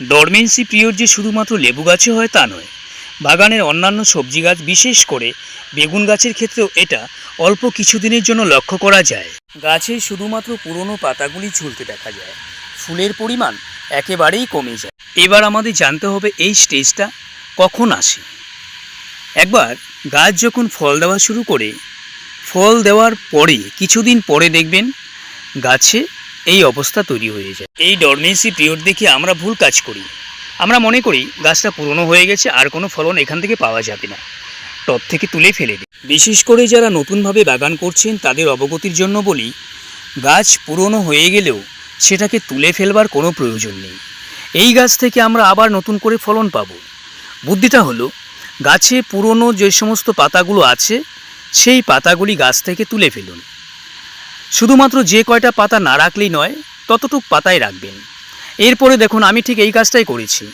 Dormancy period যে শুধুমাত্র লেবু গাছে হয় তা নয়, বাগানের অন্যান্য সবজি গাছ বিশেষ করে বেগুন গাছের ক্ষেত্রেও এটা অল্প কিছুদিনের জন্য লক্ষ্য করা যায়। গাছে শুধুমাত্র পুরনো পাতাগুলি ঝুলতে দেখা যায়, ফুলের পরিমাণ একেবারেই কমে যায়। এবার আমাদের জানতে হবে এই স্টেজটা কখন আসে। একবার গাছ যখন ফল দেওয়া শুরু করে, ফল দেওয়ার পরে কিছুদিন পরে দেখবেন গাছে এই অবস্থা তৈরি হয়ে যায়। এই ডরমেন্সি পিরিয়ড দেখে আমরা ভুল কাজ করি। আমরা মনে করি গাছটা পুরনো হয়ে গেছে, আর কোনো ফলন এখান থেকে পাওয়া যাবে না। টব থেকে তুলে ফেলে দিই। বিশেষ করে যারা নতুনভাবে বাগান করছেন, তাদের অবগতির জন্য বলি, গাছ পুরনো হয়ে গেলেও সেটাকে তুলে ফেলবার কোনো প্রয়োজন নেই। এই গাছ থেকে আমরা আবার নতুন করে ফলন পাবো। বুদ্ধিটা হলো, গাছে পুরনো যে সমস্ত পাতাগুলো আছে, সেই পাতাগুলি গাছ থেকে তুলে ফেলুন। শুধুমাত্র যে কয়টা পাতা না রাখলেই নয়, ততটুক পাতাই রাখবেন। এরপরে দেখুন, আমি ঠিক এই কাজটাই করেছি।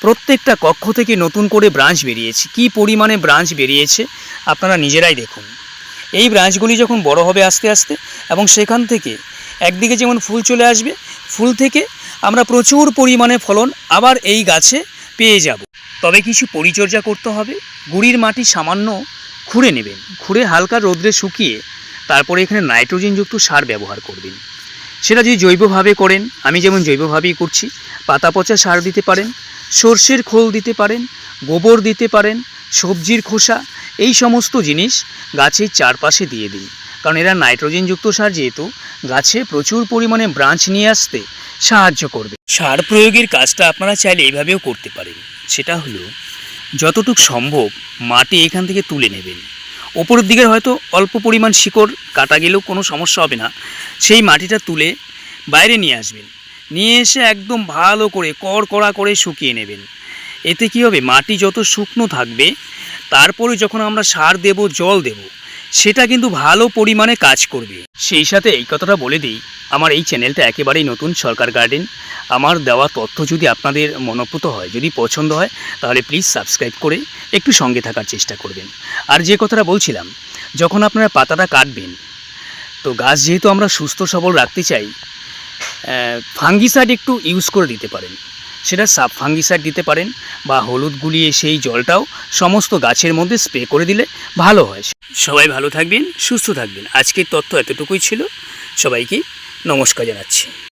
প্রত্যেকটা কক্ষ থেকে নতুন করে ব্রাঞ্চ বেরিয়েছে। কি পরিমাণে ব্রাঞ্চ বেরিয়েছে, আপনারা নিজেরাই দেখুন। এই ব্রাঞ্চগুলি যখন বড় হবে আস্তে আস্তে এবং সেখান থেকে একদিকে যেমন ফুল চলে আসবে, ফুল থেকে আমরা প্রচুর পরিমাণে ফলন আবার এই গাছে পেয়ে যাব। তবে কিছু পরিচর্যা করতে হবে। গুড়ির মাটি সামান্য খুঁড়ে নেবেন। খুঁড়ে হালকা রোদ্রে শুকিয়ে তারপরে এখানে নাইট্রোজেনযুক্ত সার ব্যবহার করবেন। সেটা যদি জৈবভাবে করেন, আমি যেমন জৈবভাবেই করছি পাতা পচা সার দিতে পারেন, সর্ষের খোল দিতে পারেন, গোবর দিতে পারেন, সবজির খোসা, এই সমস্ত জিনিস গাছের চারপাশে দিয়ে দিন। কারণ এরা নাইট্রোজেনযুক্ত সার যেহেতু, গাছে প্রচুর পরিমাণে ব্রাঞ্চ নিয়ে আসতে সাহায্য করবে। সার প্রয়োগের কাজটা আপনারা চাইলে এইভাবেও করতে পারেন। সেটা হলো, যতটুক সম্ভব মাটি এখান থেকে তুলে নেবেন। ওপরের দিকে হয়তো অল্প পরিমাণ শিকড় কাটা গেলেও কোনো সমস্যা হবে না। সেই মাটিটা তুলে বাইরে নিয়ে আসবেন। নিয়ে এসে একদম ভালো করে কড়কড়া করে শুকিয়ে নেবেন। এতে কি হবে? মাটি যত শুকনো থাকবে, তারপরে যখন আমরা সার দেব, জল দেব সেটা কিন্তু ভালো পরিমাণে কাজ করবে। সেই সাথে এই কথাটা বলে দিই, আমার এই চ্যানেলটা একেবারেই নতুন, সরকার গার্ডেন। আমার দেওয়া তথ্য যদি আপনাদের মনোপুত হয়, যদি পছন্দ হয়, তাহলে প্লিজ সাবস্ক্রাইব করে একটু সঙ্গে থাকার চেষ্টা করবেন। আর যে কথাটা বলছিলাম, যখন আপনারা পাতাটা কাটবেন, তো গাছ যেহেতু আমরা সুস্থ সবল রাখতে চাই ফাঙ্গিসাইড একটু ইউজ করে দিতে পারেন। সেটা সাব ফাঙ্গিসাইড দিতে পারেন বা হলুদ গুলিয়ে সেই জলটাও সমস্ত গাছের মধ্যে স্প্রে করে দিলে ভালো হয়। সবাই ভালো থাকবেন সুস্থ থাকবেন। আজকের তথ্য এতটুকুই ছিল। সবাইকে নমস্কার জানাচ্ছি।